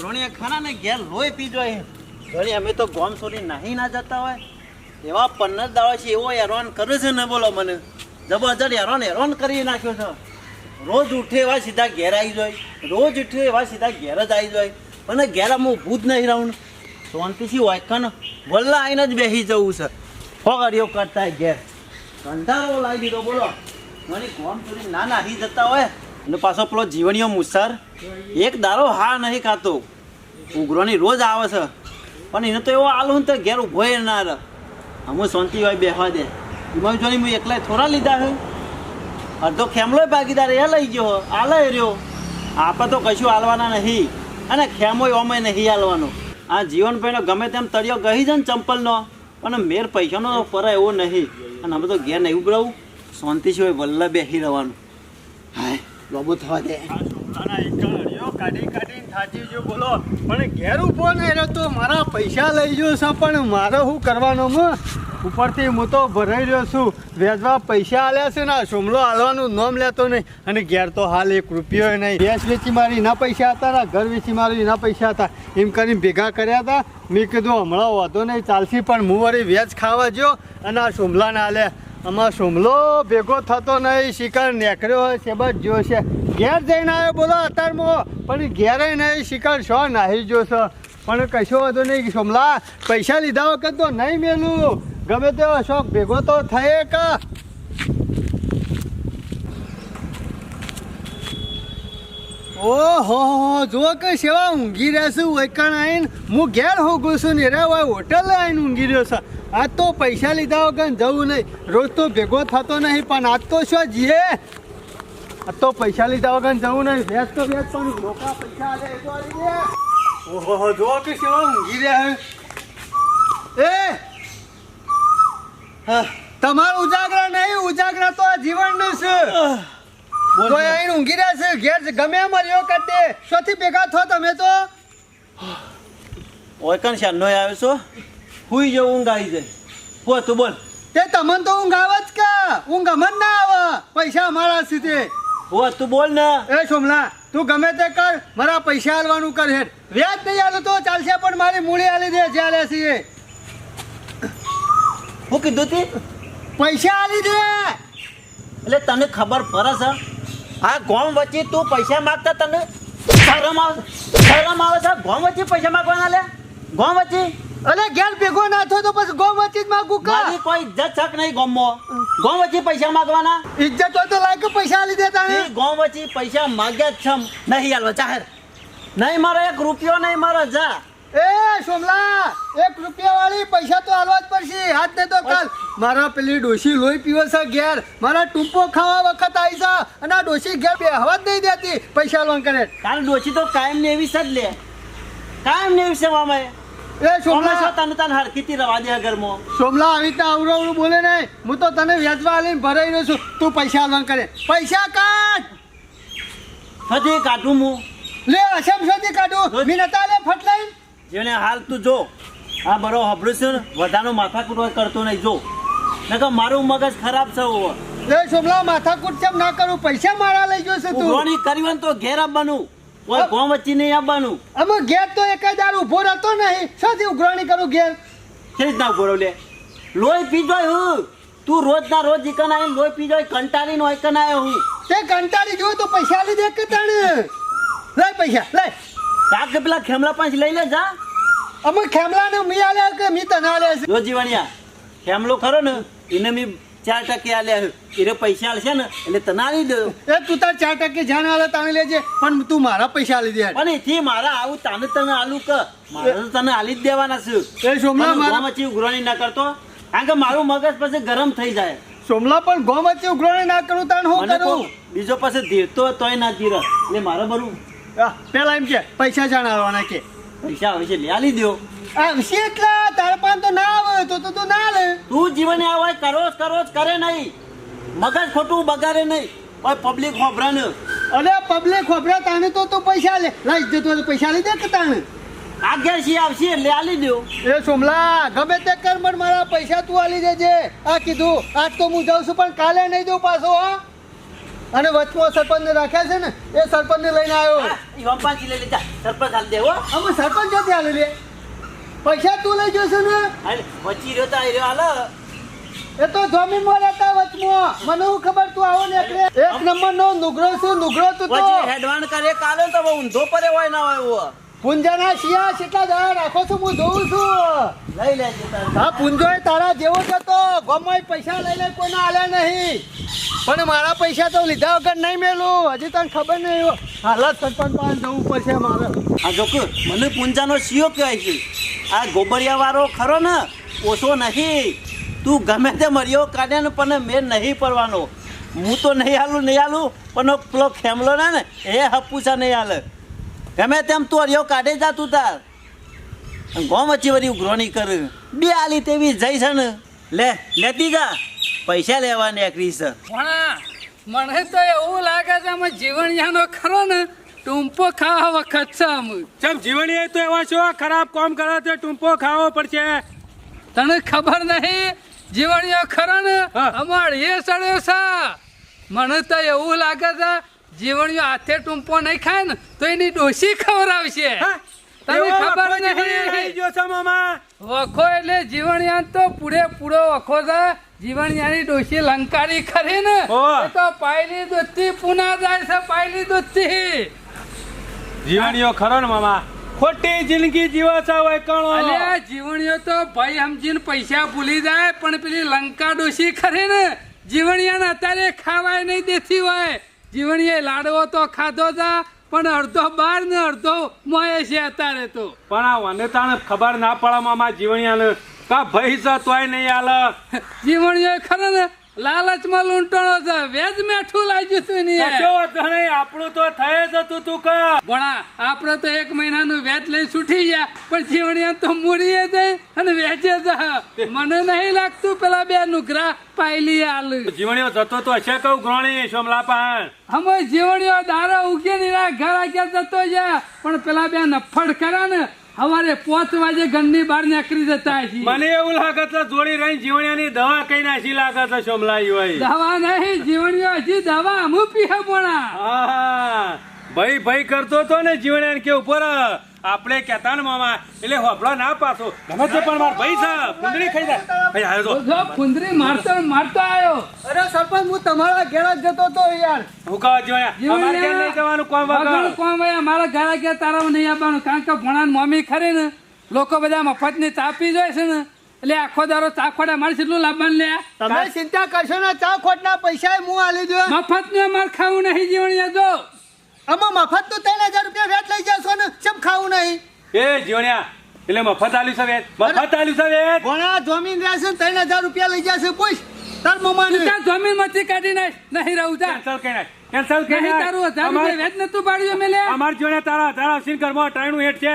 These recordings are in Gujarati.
છું ઊભું જ નહીં રહું આવું ઘોણિયા ખરા ને ઘેર લોહી પી જોઈએ ઘણી અમે તો ગોમ છોડી નાહી ના જતા હોય. એવા પન્નર દાડો છે એવો હેરાન કરે છે ને બોલો મને. જબરજસ્ત હેરાન હેરાન કરી નાખ્યો છે. રોજ ઉઠે એવા સીધા ઘેર આવી જાય. રોજ ઉઠે એવા સીધા ઘેર જ આવી જાય. અને ઘેર હું જ નહીં રહું શાંતિથી કન વલ્લા આવીને જ બેસી જવું છે. ફોગડીઓ કરતા ઘેર. કંટાળો લાગી દીધો બોલો. મને ગોમ છોડી ના નાહી જતા હોય. અને પાછો પેલો જીવણીઓ મુસર, એક દારો હા નહીં ખાતો. ઉઘરોની રોજ આવે છે. પણ એને તો એવો આલું તો ઘેર ઊભો ના રહે. અમુ શાંતિ હોય બેહવા દે. એમાં જોની મેં એકલા થોડા લીધા છે? અડધો ખેમલો ભાગીદાર એ લઈ ગયો આ લઈ રહ્યો. આપણે તો કશું હાલવાના નહીં. અને ખેમોય ઓમે નહીં હાલવાનો આ જીવનભાઈનો ગમે તેમ તળિયો ગઈ છે ને ચંપલનો. પણ મેર પૈસાનો તો ફરે એવો નહીં. અને અમે તો ઘેર નહીં ઉભરાવું. શાંતિ સિવાય વલ્લા બેસી રહેવાનું. હાય. લોબો થવા દે. કાઢી કાઢીને થાચી ગયો. બોલો, પણ ઘેર ઊભો નહીં રહ્યો તો મારા પૈસા લઈ ગયો છે, પણ મારે શું કરવાનો ઉપરથી હું તો ભરાઈ રહ્યો છું. વેચવા પૈસા આલ્યા છે ને સોમલો હાલવાનું નોમ લેતો નહીં. અને ઘેર તો હાલ એક રૂપિયો નહીં. ભેંસ વેચી મારી એના પૈસા હતા ને, ઘર વેચી મારી એના પૈસા હતા. એમ કરીને ભેગા કર્યા હતા. મેં કીધું, હમણાં વાંધો નહીં, ચાલશે, પણ હું વળી વેચ ખાવા ગયો અને આ સોમલાને હાલ્યા આમાં સુમલો ભેગો થતો નહીં, શિકાર નેકર્યો છે બસ જોશે ઘેર જઈને આવ્યો, બોલો અત્યારમાં પણ ઘેરે નહીં, શિકાર શો નાહી જોશો પણ કશો વાંધો નહીં સોમલા પૈસા લીધા વખત તો નહીં મેલું. ગમે તેવો શોખ ભેગો તો થયે કા ઓહો જો કે સેવા ઊંઘી રહેશું વૈકણ આવીને હું ઘેર હોગું છું ને રે હોય હોટલ આવીને ઊંઘી રહ્યો છે. આજ તો પૈસા લીધા વગર જવું નહીં. રોજ તો ભેગો થતો નહીં, પણ આજ તો શું જીએ? આજ તો પૈસા લીધા વગર જવું નહીં. વેચ તો વેચ પણ લોકા પૈસા આલે એ તો આલી દે ઓહો જો કે સેવા ઊંઘી રહ્યા એ! હા, તમારું ઉજાગરા નહીં, ઉજાગરા તો આ જીવનનું છે. તો અહીં ઊંઘી રહ્યા છે ઘેર ગમે એમ રહ્યો કાઢે શોથી ભેગા થો તમે તો. ઓયકન નો આવ્યો છો હુઈ જો ઊંઘ આવી જાય. હો તું બોલ. તે તમને તો ઊંઘ આવે જ કે? ઊંઘ અમન ના આવે. પૈસા અમારા સીધે. હો તું બોલ ને. એ સોમલા તું ગમે તે કર મારા પૈસા આલવાનું કર હેડ. વ્યાજ નહીં આલું તો ચાલશે પણ મારી મૂડી આલી દે જે આલે છે હું કીધું તી? પૈસા આલી દે. એટલે તને ખબર પડે છે આ ગોમ વચ્ચે તું પૈસા માગતા તને શરમ આવે શરમ આવે છે? ગોમ વચ્ચે પૈસા માગવાના લે? ગોમ વચ્ચે? અલે ઘેર ભેગો ના થયો તો પછી ગોમ વચ્ચે જ માગું કા? મારી કોઈ ઇજ્જત છક નહીં ગોમમાં. ગોમ વચ્ચે પૈસા માગવાના? ઇજ્જત હોય તો લાયક પૈસા આલી દેતા ને ગોમ વચ્ચે પૈસા માગ્યા જ છમ નહીં આલવા જાહેર નહીં મારો એક રૂપિયો નહીં મારો જા. એ સોમલા એક રૂપિયા વાળી પૈસા તો આલવા જ પડશે. હાથ દે તો કાલ મારા પેલી ડોશી લોહી પીવે છે ઘેર. મારા ટૂંપો ખાવા વખત આવી છે અને આ ડોશી ઘેર બેહવા જ નહીં દેતી. પૈસા લોન કરે. તારી ડોશી તો કાયમ ને એવી જ લે. કાયમ ને એવી છે મામાએ. એ સોમલા છો તને તને હરખીથી રવા દે ઘરમાં. સોમલા આવી રીતે અવરું અવરું બોલે નહીં હું તો તને વ્યાજવા આલીને ભરાઈ રહ્યો છું. તું પૈસા લોન કરે. પૈસા કાઢ! હજી કાઢું હું. લે અસમ સુધી કાઢું. મી નતા લે ફટલાઈ જેને હાલ તું જો. આ બરો હબળું છે ને વધારનો માથા કરતો નહીં. જો. નકર મારું મગજ ખરાબ છે હવે એ સોમલા માથાકૂટ કેમ ના કરું? પૈસા મારા લઈ ગયો છે તું. ઉઘરાણી કરીવન ને તો ઘેર આવવાનું કોઈ ગોમ વચ્ચે નહીં આવવાનું અમે ઘેર તો એક જ દાર ઊભો રહેતો નહીં. શાથી ઉઘરાણી કરું ઘેર? કેવી રીતના ઊભો લે? લોહી પીજો હું. તું રોજ ના રોજ ઇકન આવી લોહી પીજો જોય કંટાળીને ઇકન આવ્યો હું. તે કંટાળી જો તો પૈસા લીધે કે તને લઈ પૈસા લે. કાક પેલા ખેમલા પાંચ લઈ લે જા. અમે ખેમલાને મી આલે કે મી તને છે? જો જીવણિયા ખેમલો ખરો ને એને મેં ચાર ટકે આલ્યા એને પૈસા આલશે ને એટલે તને આલી દો એ તું તાર ચાર ટકે જાણ આલે તાણે લેજે. પણ તું મારા પૈસા આલી દે પણ એથી મારા આવું તાને તને આલું કે મારે તને આલી જ દેવાના છું. એ સોમલા મારા મચી ઉઘરાણી ના કરતો. કારણ કે મારું મગજ પછી ગરમ થઈ જાય. સોમલા પણ ગોમ વચ્ચે ઉઘરાણી ના કરું તાણ હું કરું? બીજો પાસે ધીરતો તોય ના ધીર. એટલે મારે બરું. પેલા એમ કે પૈસા જાણ આવવાના કે. પૈસા હવે છે લે આલી દો આવશે એટલા તારા તો ના આવે તો તો તું ના લે. તું જીવન આવે કરોજ કરોજ કરે નહીં. મગજ ખોટું બગાડે નહીં. ઓય પબ્લિક હોભરા ને અરે પબ્લિક ખોબરા તાને તો તું પૈસા લે. લઈ જતો તો પૈસા લઈ દે કે તાણે. આગળ સી આવશે એટલે આલી દો એ સોમલા ગમે તે કર પણ મારા પૈસા તું આલી દેજે. આ કીધું આજ તો હું જાઉં છું પણ કાલે નહીં દઉં પાછો હા. અને વચમાં સરપંચને રાખ્યા છે ને એ સરપંચને લઈને આવ્યો. જા સરપંચ હાલ દે હો. અમે સરપંચ ક્યાંથી આલે લે પૈસા તું લઈ જશે ને? વચી રહ્યો તા એ રહ્યો હાલો. એ તો જમીનમાં રહેતા વચમાં. મને હું ખબર તું આવો ને એકડે એક નંબર નો નુગરો છું નુગરો તું તો. હેડવાન કરે કાલે તો બહુ ઊંધો પડે હોય ના હોય એવો. પુંજાના શિયા કેટલા દાડા રાખો છું હું જોઉં છું. લઈ લેજે હા પુંજો તારા જેવો જ હતો. ગમાય પૈસા લઈને કોઈને આલ્યા નહીં. પણ મારા પૈસા તો લીધા વગર નહીં મેલું. હજી તને ખબર નહીં હાલત સરપંચ પાસે જવું પડશે મારે. આ જોક મને પૂંજાનો શિયો કહેવાય છે. આ ગોબરિયા વાળો ખરો ને? ઓછો નહીં. તું ગમે તે મર્યો કાઢે ને, પણ મેં નહીં પડવાનો. હું તો નહીં હાલું નહીં હાલું, પણ પેલો ખેમલો ને ને, એ હપુસા નહીં હાલે. ગમે તેમ તું અરિયો કાઢે જા તું તાર. ગોમ વચ્ચે વળી ઉઘરોણી કર. બે આલી તેવી જઈ છે ને. લે, લેતી જા. પૈસા લેવાની એક છે મને તો એવું લાગે છે અમે જાનો ખરો ને ટૂંપો ખાવા વખત છે અમે ચમ જીવણીએ તો એવા છો ખરાબ કામ કરે છે ટૂંપો ખાવો પડશે. તને ખબર નહીં? જીવણીઓ ખરા ને? અમાર એ સડ્યો છે. મને તો એવું લાગે છે જીવણીઓ હાથે ટૂંપો નહીં ખાય ને તો એની ડોસી ખવડાવશે આવશે. તને ખબર નહીં. વખો એટલે જીવણિયા તો પૂરે પૂરો વખો છે. જીવણિયાની ડોસી લંકારી ખરી ને. તો પાયલી દૂધથી પુના જાય છે પાયલી દૂધથી. જીવણીઓ ખરો ને મામા? ખોટી જિંદગી જીવો છો વૈકણો અલ્યા જીવણીઓ તો ભાઈ સમજીને પૈસા ભૂલી જાય પણ પેલી લંકા ડોસી ખરી ને? જીવણીયાને અત્યારે ખાવાય નહીં દેતી હોય. જીવણીએ લાડવો તો ખાધો તા પણ અડધો બાર ને અડધો મોય છે અત્યારે તો. પણ આ વને તાણે ખબર ના પડે મામા જીવણીયાને. કા ભાઈ તોય નહીં આલ જીવણીઓ ખરે ને? લાલચમાં લૂંટણો છે. વેજ મેઠું લાગ્યું છે ને નહીં આપણું તો થઈ જતું તું કા. ભણા આપણે તો એક મહિનાનું વેજ લઈ છૂટી ગયા. પણ જીવણીયા તો મૂડીએ જાય અને વેચે જા. મને નહીં લાગતું પેલા બે નુકરા પાયલી આલ. જીવણીઓ જતો તો હશે કહું ગ્રોણી સોમલા પાન હમો જીવણીઓ દારા ઉગે નીરા ઘર આગળ જતો જા પણ પેલા બે નફડ કર્યા ને સવારે પોચ વાગે ઘરની બહાર નીકળી જતા છે મને એવું લાગે છે જોડી રહી જીવણીયાની દવા કઈ નાખી લાગે છે સોમલાઈ હોય. દવા નહીં જીવણીઓ હજી દવા અમુ પીહે પોણા. ભાઈ ભાઈ કરતો તો ને જીવણ કે ઉપર. આપણે કહેતા ને મામા એટલે હોભળો ના પાછો. ગમે છે પણ માર ભાઈ સાહેબ કુંદરી ખાઈ જાય. ભાઈ આવ્યો તો જો ફુંદરી મારતો મારતો આવ્યો અરે સરપંચ હું તમારા ઘેર જ જતો તો યાર. હું કહો જીવણ અમારે ઘેર નહીં જવાનું કોમ વગર. કોમ ભાઈ મારા ઘેરા આગળ તારા નહીં આવવાનું કારણ કે ભણા મમ્મી ખરી ને. લોકો બધા મફતની ચા પી જાય છે ને. એટલે આખો દારો ચા ખોટા મારે કેટલું લાભવાન લે. તમે ચિંતા કરશો ને ચા ખોટના પૈસા હું આલી દો મફત ને અમારે ખાવું નહીં જીવણિયા જો. આમાં મફત તો ત્રણ હજાર રૂપિયા વેટ લઈ જશો ને ચમ ખાવું નહીં? એ જીવણ્યા એટલે મફત આલ્યું છે મફત આલ્યું છે ઘણા જમીન રહેશે ને ત્રણ હજાર રૂપિયા લઈ જશે પૂછ. તાર મમ્માને. તું તાર જમીનમાંથી કાઢી નાખ નહીં રહું જા. કેન્સલ કરી નાખ કેન્સલ કરી નાખ. તારું હજાર રૂપિયા વેચ નતું પાડ્યો અમે લે. અમાર જોડે તારા તારા અસીન ઘરમાં ટાણું હેઠ છે.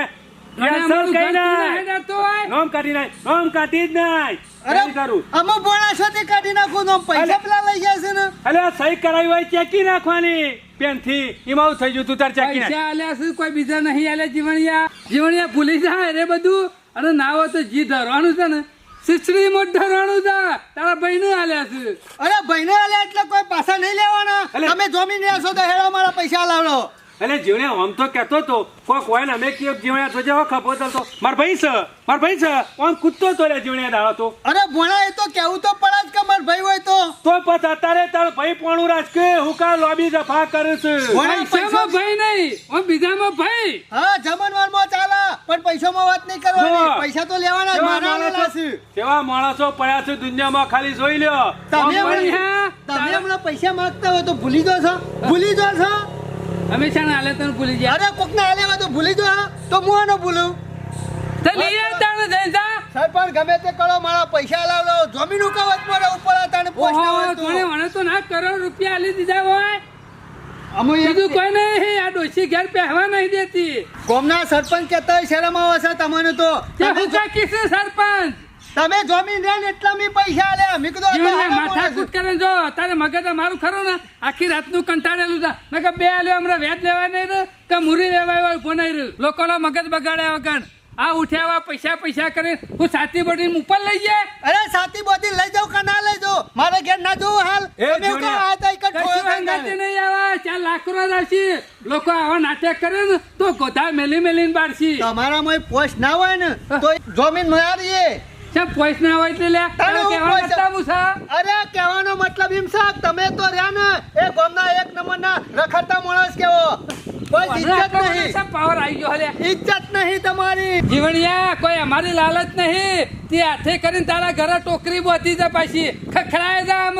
કેન્સલ કરી નાખ. નોમ કાઢી નાખ નોમ કાઢી જ નાખ. અરે કરું ભોણા સાથે કાઢી નાખું નોમ પૈસા પેલા લઈ જશે ને. અરે સહી કરાવી હોય ચેકી નાખવાની? પેનથી એમાં આવું થઈ ગયું તું તાર ચાકી પૈસા આલ્યા શું? કોઈ બીજા નહીં આલ્યા જીવણિયા? જીવણિયા ભૂલી જાય રે બધું. અને ના હોય તો જી ધરવાનું છે ને. સિસરી મોટ ધરવાનું છે. તારા ભાઈ નું આલ્યા છે. અરે ભાઈને આલ્યા એટલે કોઈ પાછા નહીં લેવાના. તમે જોમી જમીન આવશો તો હેડો મારા પૈસા લાવડો. એટલે જીવને આમ તો કહેતો તો કોક હોય ને અમે કે જીવણે તો જેવો ખપો તો માર ભાઈ છે માર ભાઈ છે. આમ કૂદતો તો રે જીવણે દાડો તો. અરે ભણા એ તો કેવું તો પડે જ કે માર ભાઈ હોય તો. તો પછી અત્યારે તાર ભાઈ પોણું રાજ કે હું કા લોબી જફા કરે છે? ભોણા પૈસામાં પૈસા ભાઈ નહીં ઓ બીજામાં ભાઈ. હા જમણવારમાં ચાલે પણ પૈસામાં વાત નહીં કરવાની. પૈસા તો લેવાના જ મારા છે. કેવા માણસો પડ્યા છે દુનિયામાં ખાલી જોઈ લ્યો. તમે આમ તમે હમણાં પૈસા માંગતા હોય તો ભૂલી જો છો. ભૂલી જો છો. હંમેશા ને આલે તને ભૂલી જાય અરે કોક ના હોય તો ભૂલી જો? તો હું આનો ભૂલું? તે લઈ આવતા ને જઈ જા. સરપંચ ગમે તે કરો મારા પૈસા લાવડો જમીન ઉકાવત મારે ઉપર હતા ને પહોંચતા ઓહો હોય તો. વણે તો ના કરોડ રૂપિયા આલી દીધા હોય. અમે બીજું કોઈ નહીં આ ડોસી ઘેર પહેવા નહીં દેતી. કોમના સરપંચ કહેતા શરમ આવે છે તમને તો. કે હું કા કિસે સરપંચ? તમે જમીન રહ્યા ને એટલા મેં પૈસા આલ્યા મેં કીધું માથા કૂટ કરે જો તારે મગજ મારું ખરું ને. આખી રાતનું કંટાળેલું છે. મેં કે બે આલ્યો હમણાં વેચ લેવાય નહીં રે કે મુરી લેવાય નહીં રહ્યું. લોકોનો મગજ બગાડ્યા વગર. આ ઉઠ્યા પૈસા પૈસા કરે. હું સાતી બોટી ઉપર લઈ જાય? અરે સાતી બોટી લઈ જાઉં કે ના લઈ જાઉં? મારે ઘેર ના જોઉં હાલ? તમે આ તો એક ઠોયો. નહીં આવા. ચાર લાખ રૂપિયા આવશે લોકો આવા નાટક કરે ને તો ગોધા મેલી મેલીને બારશી તમારામાં પોસ્ટ ના હોય ને તો જમીન મારીએ ચમ પોઈસ ના હોય એટલે લે. તારે હું કહેવા પોઈસ- નતા મુસા અરે કહેવાનો મતલબ એમ છે તમે તો રહ્યા ને એ ગામના એક નંબરના રખડતા માણસ કેવો. કોઈ ઇજ્જત નહીં. પાવર આવી ગયો હલે. ઇજ્જત નહીં તમારી. જીવણિયા કોઈ અમારી લાલચ નહીં. તે હાથે કરીને તારા ઘરે ટોકરી બોધી છે પાછી. ખખડાય જા આમ.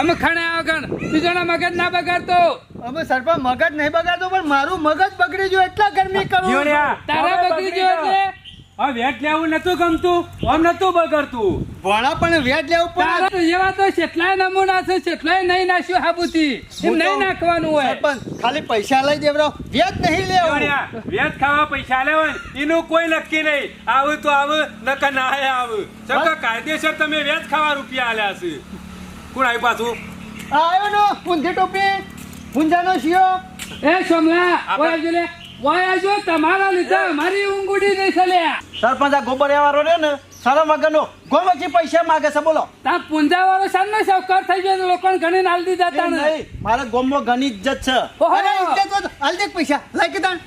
અમે ખણ્યા વગર બીજોના મગજ ના બગાડતો. અમે સરપંચ મગજ નહીં બગાડતો પણ મારું મગજ બગડી ગયું એટલા ગરમી કરું. તારા બગડી ગયો એટલે હવે વેટ લેવું નતું ગમતું આમ નતું બગડતું. ભણા પણ વેટ લેવું પડે એવા તો કેટલાય નમૂના છે કેટલાય નહીં નાખ્યું હાબુથી. એમ નહીં નાખવાનું હોય. પણ ખાલી પૈસા લઈ દેવરો વેટ નહીં લેવું. વેટ ખાવા પૈસા લેવા એનું કોઈ નક્કી નહીં. આવું તો આવું નકર ના આય આવું. ચમ કાયદેસર તમે વેટ ખાવા રૂપિયા આલ્યા છે. કોણ આવ્યું પાછું? આવ્યો નો પૂંછી ટોપી પૂંજાનો શિયો. એ સોમલા ઓય આવજો લે. ઓય આવજો તમારા લીધે અમારી ઊંઘ ઉડી નહીં સલ્યા સરપંચ આ ગોબરિયા વાળો રે ને શરમ વગરનો ગોમચી પૈસા માગે છે બોલો. તા પુંજા વાળો સાન ને સૌકર થઈ ગયો લોકો લોકોને ઘણી નાલ દીધા તા નહીં મારે ગોમમાં ઘણી ઇજ્જત છે. ઓહો! અરે ઇજ્જત તો હાલ દે પૈસા. લઈ કે તાણ.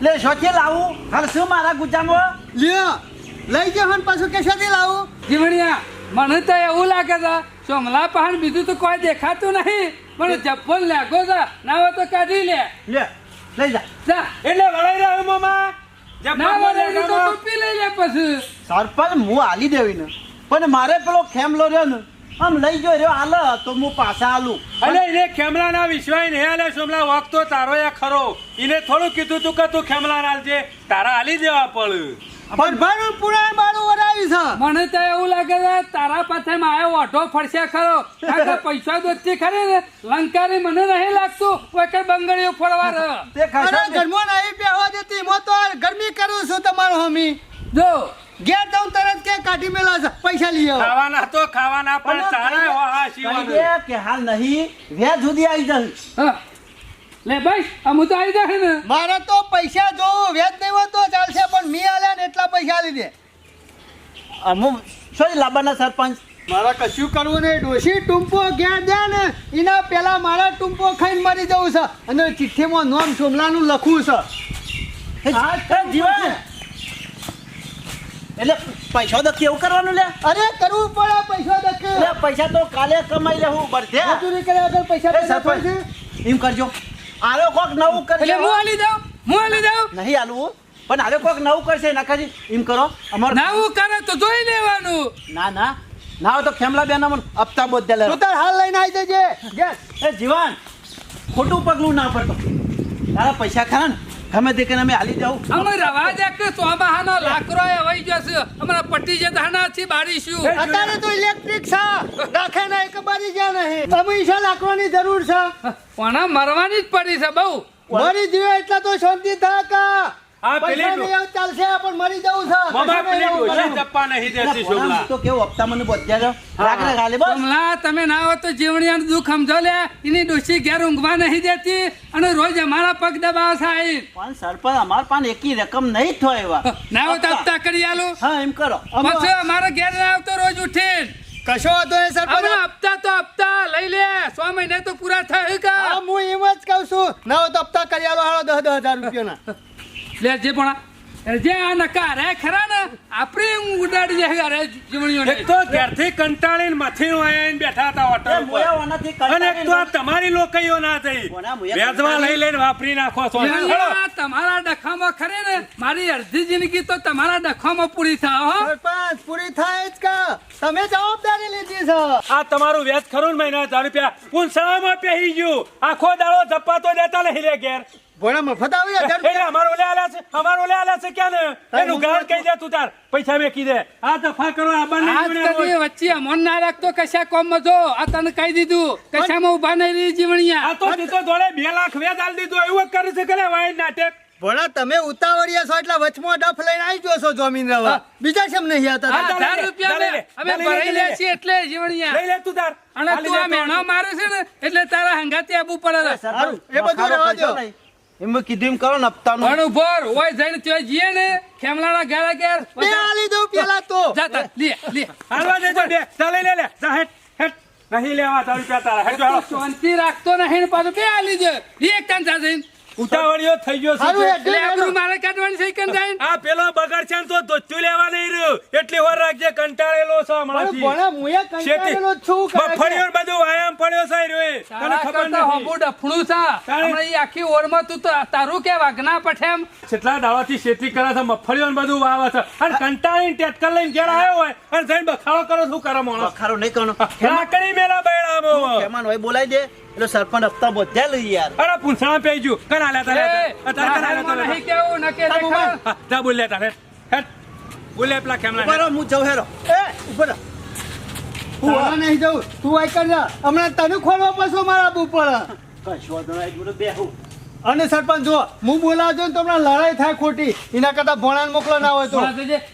લે શોખી લાવું. હાલ શું મારા ગુજામાં? લ્યો. લઈ જાઓ હન પાછું કેસાથી લાવું. જીવણિયા મને તો એવું લાગે છે સોમલા પહાણ બીજું તો કોઈ દેખાતું નહીં. પણ જપ્પલ લાગો છે ના હોય તો કાઢી લે. લે. લઈ જા. જા. એટલે વળાઈ રહ્યો મામા. ના તો ટોપી લઈ લે પછી. સરપંચ હું હાલી દેવી ને પણ મારે પેલો ખેમલો રહ્યો ને આમ લઈ ગયો રહ્યો હાલ તો હું પાછા હાલું અલે એને ખેમલાના વિશ્વાય નહીં આલે સોમલા વખતો તારો એ ખરો. એને થોડું કીધું તું કે તું ખેમલા આલજે. તારા હાલી દેવા પડ પણ પુરાણ મારું વરાયું છે. મને તો એવું લાગે છે તારા પાસે ઓઢો ફરશે ખરો. પૈસા દોસ્તી ખરી ને લંકારી મને નહીં લાગતું. કોઈ બંગડીઓ ફરવા રહ્યો તે ખાસા ઘરમાં નહીં બેહવા દેતી. મો તો ગરમી કરું છું તમારો હમી. જો. ઘેર જાઉં તરત કે કાઢી મેલા છે. પૈસા લઈ આવો. ખાવાના તો ખાવાના પણ કે હાલ નહીં. વ્યાજ સુધી આવી જશે. હા. લે ભાઈ અમુ તો આવી જાય ને. મારે તો પૈસા જોવું વ્યાજ નહીં હોય તો ચાલશે પણ મી આલ્યા ને એટલા પૈસા લીધે અમુક શું લાબાના સરપંચ. મારે કશું કરવું નહીં. ડોશી ટૂંપો ક્યાં દે ને એના પેલા મારા ટૂંપો ખાઈને મરી જવું છે. અને ચિઠ્ઠીમાં નામ સોમલાનું લખવું છે. હે, હે, જીવન એટલે પૈસા દખી એવું કરવાનું લે? અરે કરવું પડે પૈસા દખી. પૈસા તો કાલે કમાઈ લેવું બરધે મજૂરી કર્યા વગર પૈસા એમ કરજો. આલો કોક નવું એટલે હું આલી દઉં? હું આલી દઉં? નહીં આલું પણ આલો કોક નવું કરશે નકાજી એમ કરો. અમાર નવું કરે તો જોઈ લેવાનું. ના ના. ના તો ખેમલા બેન અમન હપ્તા બોધ લે. તું તાર હાલ લઈને આવી જજે. યસ. એ જીવન ખોટું પગલું ના પડતો. તારા પૈસા ખરા ને? ગમે તે અમે હાલી જાવ અમે રવા દે કે સોમાહાનો લાકડો એ વહી જશે. અમારા પટ્ટી જે ધાણા છે બારીશું. અત્યારે તો ઇલેક્ટ્રિક છે. રાખે ના એક બારી ગયા નહીં. તમે ઈશા લાકવાની જરૂર છે. પણ મરવાની જ પડી છે બહુ. મરી જીવે એટલે તો શાંતિ થાય કા આ પેલી પૈસા નહીં આવે ચાલશે પણ મરી જવું છે. મામા પેલી પૈસા નહીં ડોશી આવે. ચપ્પા નહીં દેતી પોણા તો કેવું હપ્તા મને બોધ્યા જાવ રાખ રાખ બસ. કમલા તમે ના હો તો જીવણિયાનું દુઃખ સમજો લે. એની ડોસી ઘેર ઊંઘવા નહીં દેતી અને રોજ અમારા પગ દબાવ સાહેબ પણ સરપંચ અમાર પાન એકી રકમ નહીં થાય એવા. ના હોય તો હપ્તા કરી આલો. હા એમ કરો. પછી અમારા ઘેર ના આવતો રોજ ઉઠીને. કશો વાંધો નહીં સરપંચ. હમણાં હપ્તા તો હપ્તા લઈ લે. સો મહિને તો પૂરા થાય કે? હું એમ જ કહું છું. ના તો હપ્તા કરી આલો હાલો દસ દસ હજાર રૂપિયાના. લે જે પણ જે આ નકા રે ખરા ને આપણે હું ઉડાડી જાય અરે જીવણીઓ એક તો ઘેરથી કંટાળીને મથીનું આયા બેઠા હતા ઓનાથી અને એક તો આ તમારી લોકઈઓ ના થઈ. કોના લઈ લઈને વાપરી નાખો છો. તમારા ડખામાં ખરે ને? મારી અડધી જિંદગી તો તમારા ડખામાં પૂરી થાય હો. સરપંચ પૂરી થાય જ કા. તમે જવાબદારી લીધી છે. આ તમારું વેચ ખરું મહિના હજાર રૂપિયા. પૂંછડામાં પહેરી ગયું. આખો દાડો ધપ્પા તો દેતા નહીં લે ઘેર. ભોળા મફત આવી એટલે અમારો લે આલ્યા છે અમારો લે આલ્યા છે ક્યાં ને એનું ગાળ કહી દે તું તાર? પૈસા મેકી દે. આ દફા કરો આ બંને આજ જોડે કદી રોજ. વચ્ચે મન ના રાખતો કશા કોમ જો આ તને કહી દીધું કશામાં ઊભા નહીં રહી આ તો દીધો ધોળે બે લાખ વેચ આલ દીધો એવું કરે છે કરે વાય નાટક ભોળા તમે ઉતાવળિયા છો એટલે વચમાં ડફ લઈને આવી ગયો છો જમીન રવા. બીજા કેમ નહીં હતા રૂપિયા અમે ભરાઈ લે. છીએ એટલે જીવણિયા. લઈ લે તું તાર. અને તું આ મેણો મારે છે ને એટલે તારા હંગાતી આબુ પડે સારું, એ બધું રહેવા દ્યો. એમ કીધું એમ કરો ને હપ્તાનું. પણ ઉભર ઓય જઈને ત્યાં જઈએ ને ખેમલાના ઘેરા ઘેર બે આલી દઉં પેલા તો. જાતા લે લે. હાલવા દેજો બે. ચાલે લે લે. જા હેટ હેટ નહીં લેવા તારું પેતા હેટ શાંતિ રાખતો નહીં ને પાછું. બે આલી દે એક કાન જા જઈને ઉતાવળિયો થઈ ગયો એટલે આપણું મારે કાઢવાની છે કાન આ પેલો બગાડ છે તો ધોતું લેવા નહીં રહ્યો. એટલી વાર રાખજે કંટાળેલો છે પણ હમણાંથી ભણા મુએ કંટાળેલો છું કરે છે. મગફળીઓ બધું વાયામ પડ્યો છે રે. તને ખબર નથી? હોબુ ડફણું છે. હમણાં ઈ આખી ઓરમાં તું તો તારું કે વાગના પઠેમ? કેટલા દાડાથી ખેતી કરે છે મફળીઓ બધું વાવે છે. અને કંટાળીને ટેટકર લઈને ઘેર આવ્યો હોય અને જઈને બખાડો કરો શું કરે માણસ? બખારો નહીં કરવાનો. લાકડી મેલા બૈડામાં. મહેમાન હોય બોલાવી દે. એટલે સરપંચ હપ્તા બધા લઈ યાર. અરે પૂંછડા પેઈ ગયું કન આલ્યા તા લેતા તારે કન આલ્યા તા રાહુલમાં નહીં કેવું ન કે દેખાવ. હા, બોલ લેતા હેટ હેટ બોલ લે પેલા ખેમલા ઉપર હું જઉં હેરો. એ ઉપર હું આ નહીં જઉં. તું આઈ કર જા. હમણાં તને ખોલવા પાછો મારા બુ પડે કશો નહીં, બધું બેહું. અને સરપંચ જો હું બોલાવજો ને તો હમણાં લડાઈ થાય ખોટી. એના કરતા ભણાને મોકલો ના હોય તો.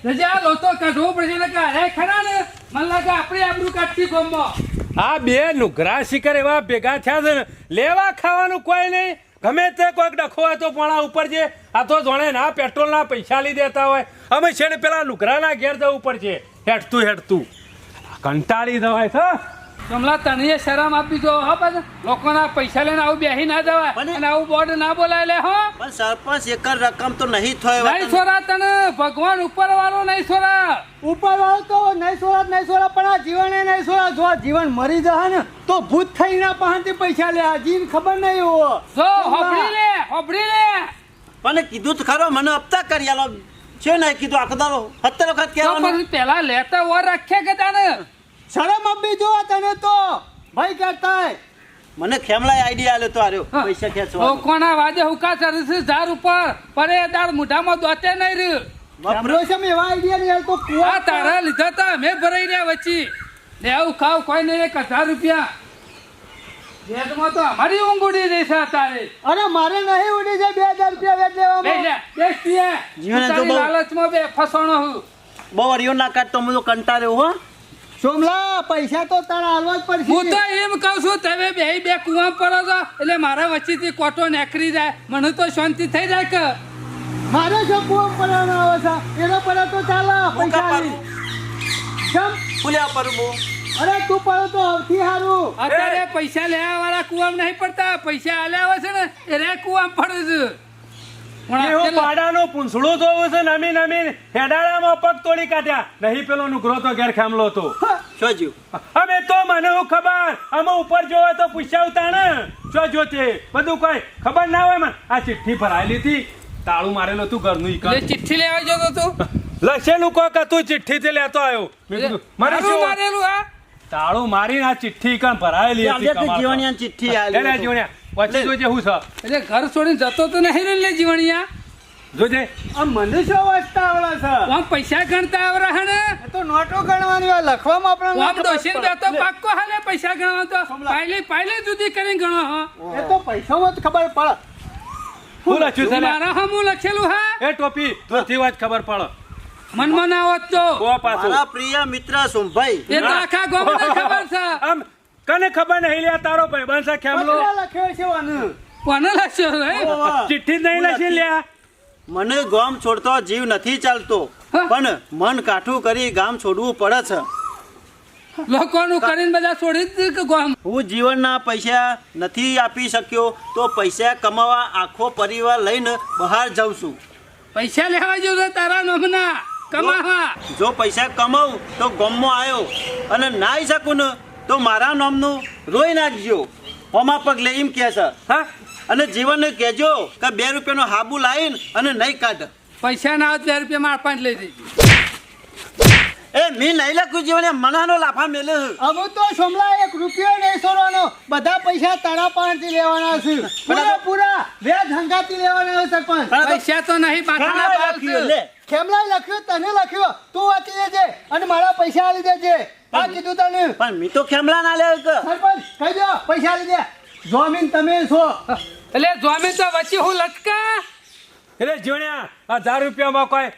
રજા લોતો કાઢવો પડશે ને કે અરે ખરા ને? મને લાગે આપણે આબરૂ કાઢતી ગોમમાં. આ બે નુઘરા શિખર એવા ભેગા થયા છે ને, લેવા ખાવાનું કોઈ નહીં. ગમે તે કોઈક ડખો હોય તો પોણા ઉપર છે આ તો જોણે ના પેટ્રોલના પૈસા લઈ દેતા હોય. અમે છે ને પેલા નુઘરાના ઘેર જવું પડશે. હેઠતું હેઠતું. કંટાળી જવાય છે કમલા તને શરમ આપી દો હા પાછા. લોકોના પૈસા લઈને આવું બેહી ના જવાય પણ- અને આવું બોર્ડ ના બોલાય લે હો. પણ સરપંચ એક રકમ તો નહીં થાય નહીં છોરા તને ભગવાન ઉપર વાળો નહીં છોરા. ઉપર વાળો તો નહીં છોરા નહીં છોરા પણ આ જીવન એ નહીં છોરા. જો આ જીવન મરી જશે ને તો ભૂત થઈને પાસેથી પૈસા લે. આ જીન ખબર નહીં હો જો હોબડી લે હોબડી લે. પણ કીધું તો ખરો મને હપ્તા કરી આલો. છે ને કીધું આખદારો હત્તર સત્તર વખત કહેવાનું. પછી પેલા લેતા ઓર રાખ્યા કે તાને શરમ આપી જો તને તો ભાઈ કરતા મને ખેમલાય આઈડિયા આલે તો આર્યો. પૈસા ખેંચવા લોકોના વાજે હુકા ચડશે ઝાર ઉપર? પરે દાળ મુઢામાં દોતે નહીં રહ્યું. એમનો છે મે એવા આઈડિયા ને તો આ કુવા તારા લીધા તા મે ભરાઈ રહ્યા વચ્ચે. લેવું ખાવ કોઈ નહીં એક હજાર રૂપિયા. વેદમાં તો અમારી ઊંઘ ઉડી રહી છે તારે અરે મારે નહીં ઉડી છે બે હજાર રૂપિયા વેદ બે લેવામાં બેસ પીએ. જીવને તું તો લાલચમાં બે ફસાણો હું બહુ અરિયો ના કાઢતો હું તો કંટાળ્યો હો. સોમલા પૈસા તો તારા હાલવા જ હું તો એમ કહું છું તમે બે બે કુવા પડો છો એટલે મારા વચ્ચેથી કોટો નીકળી જાય. મને તો શાંતિ થઈ જાય કે? મારે શું કુવા પડવાનો આવે છે? એનો પડે તો ચાલે પૈસા કેમ? ફૂલ્યા પર હું. અરે તું પડે તો સૌથી સારું. અત્યારે પૈસા લેવા વાળા કુવામાં નહીં પડતા. પૈસા આલ્યા આવે છે ને એ રે કુવામાં પડે છે. એવું અત્યારે- પાડાનું પૂંછડું છે નમી નમી હેડાળામાં પગ તોડી કાઢ્યા. નહીં પેલો નુઘરો તો ઘેર ખેમલો તો શું અમે તો મને હું ખબર અમે ઉપર જોવે તો પૂછ્યા ને જો જોતે બધું કોઈ ખબર ના હોય મને. આ ચિઠ્ઠી ભરાયેલી હતી તાળું મારેલું હતું ઘરનું ઈ ચિઠ્ઠી લેવા જતો તું લખેલું કોક હતું ચિઠ્ઠી થી લેતો આવ્યો. મારે મારેલું આ તાળું મારીને આ ચિઠ્ઠી કણ ભરાયેલી હતી. જીવણિયાની ચિઠ્ઠી. જીવણ્યા પછી જોજે હું સર એટલે ઘર છોડીને જતો તો નહીં ને લે જીવણિયા. જોજે. આ મને શું વાંચતા આવડે છે? આમ પૈસા ગણતા આવડા હે ને? તો નોટો ગણવાની હોય લખવામાં આપણે આમ ડોસીને પડે. પાક્કો હાલે પૈસા ગણવા તો? પાયલે પાયલે જુદી કરીને ગણો હા. એ તો પૈસામાં જ ખબર પડે. હું લખ્યું છે મારા હા હું લખેલું હા? એ ટોપી તોથી વાત ખબર પડે. મનમાં ના હોત તો? મારા પ્રિય મિત્ર સુમભાઈ. એ તો આખા ગામને ખબર છે. આમ કને ખબર નહીં લે તારો ભાઈ છે ખેમલો લખ્યો છે વાનું કોને લખ્યો રે ચિઠ્ઠી નહીં લખી લ્યા. મને ગામ છોડતો જીવ નથી ચાલતો પણ મન કાઠું કરી ગામ છોડવું પડે છે. લોકોનું કરીને બધા છોડી દીધું કે ગામ? હું જીવનના પૈસા નથી આપી શક્યો તો પૈસા કમાવા આખો પરિવાર લઈને બહાર જાઉં છું. પૈસા લેવા જો તારા નમના. કમાવા. જો પૈસા કમાવ તો ગામમાં આવ્યો અને નાઈ શકું ને. તો મારા નામનું રોઈ નાખજો. હોમાં પગ લે એમ કહે છે. હા? અને જીવનને કહેજો કે બે રૂપિયાનો હાબુ લાવીને અને નહીં કાઢ. પૈસા ના બે રૂપિયા માર પાંચ લઈ દેજે એ મેં નહીં લખું જીવન મનાનો લાફા મેલે. અમે તો સોમલા એક રૂપિયો નહીં સોરવાનો. બધા પૈસા તારા થી લેવાના છે. પૂરા પૂરા. વ્યાજ હંગાથી લેવાના છે સરપંચ. પૈસા તો નહીં બાલ લખ્યું લે. લખ્યું? તને લખ્યું? તું વાંચી દેજે અને મારા પૈસા આલી દેજે. આ કીધું તને? પણ મી તો કેમલા ના લે કે. સરપંચ કહી દો પૈસા લઈ દે જોમીન તમે છો. એટલે જોમીન તો વચ્ચે હું લટકા? એટલે જીવણ્યા હજાર રૂપિયામાં કોઈ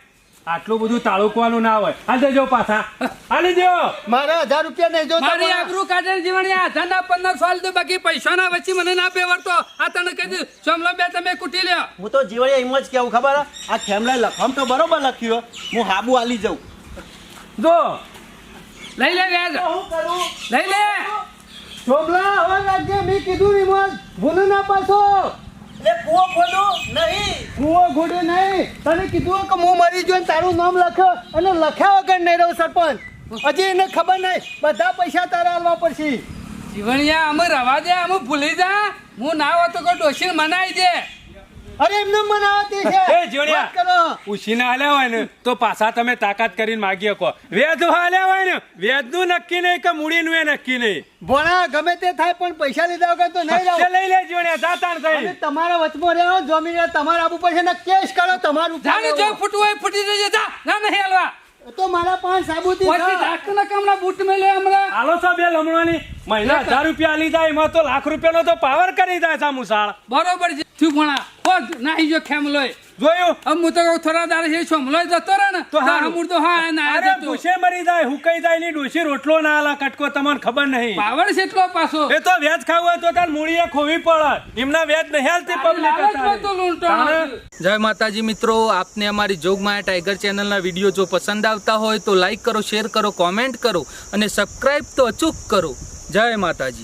આટલું બધું તાળુકવાનું ના હોય. હાલ દેજો પાછા. હાલી દો મારા હજાર રૂપિયા નહીં જોતા મારી. આબરૂ કાઢે જીવણિયા. ધંધા પંદર સાલ તો બાકી પૈસાના વચ્ચે મને ના પેવડતો આ તને કહી સોમલો બે તમે કૂટી લ્યો. હું તો જીવડિયા એમ જ કેવું ખબર? હે? આ ખેમલા લખમ તો બરોબર લખ્યો હું હાબુ આલી જાઉં. જો લઈ લે વ્યાજ. હું કરું? લઈ લે. શોભલા હવે લાગે મેં કીધું નહીં મોજ. ભૂલ ના પાછો. એટલે કૂવો ખોદું નહીં. કૂવો ઘોડે નહીં. તને કીધું કે હું મરી ને તારું નામ લખ્યો અને લખ્યા વગર નહીં રહું સરપંચ. હજી એને ખબર નહીં. બધા પૈસા તારા આલવા પડશે. જીવણિયા અમે રવા દે અમે ભૂલી જા. હું ના હોતો કોઈ ડોશી મનાઈ દે. અરે એમને મનાવતી છે. એ જોડિયા. વાત કરો. હાલ્યા હોય ને તો પાછા તમે તાકાત કરીને માગી શકો. વેદ હાલ્યા હોય ને વેદનું નક્કી નહીં કે મૂડીનું એ નક્કી નહીં. ભણા ગમે તે થાય પણ પૈસા લીધા વગર તો નહીં રહો લઈ લેજો જોડિયા જાતાણ થઈ. તમારા વચમાં રહ્યો જમીન તમારા આબુ પડશે ને કેસ કરો તમારું જાને જો ફૂટવું હોય ફૂટી જજે જા ના નહીં હાલવા. તો મારા પાંચ સાબુતી ઢાકના કામના બૂટ મેલે હમણાં. હાલો છો બે લમણવાની મહિના હજાર રૂપિયા જાય એમાં તો લાખ રૂપિયાનો તો પાવર કરી દે છે મુસાળ. બરોબર છે. થયું ભણા ખોદ નાહી જો ખેમલોય. જોયું? આમ હું તો કહું થોડા દાડે છે સોમલોય જતો રહે ને તો હા. હમુર તો હા ના અરે ભૂસે મરી જાય હુકાઈ જાય ની ડોશી રોટલો ના આલા કટકો તમને ખબર નહીં. પાવર છે એટલો પાછો. એ તો વ્યાજ ખાવું હોય તો તાર મૂળીએ ખોવી પડે. એમના વ્યાજ નહીં. હાલતી. છે. જય માતાજી મિત્રો આપને અમારી જોગમાયા ટાઈગર ચેનલના વીડિયો જો પસંદ આવતા હોય તો લાઈક કરો શેર કરો કોમેન્ટ કરો અને સબસ્ક્રાઇબ તો અચૂક કરો. જય માતાજી.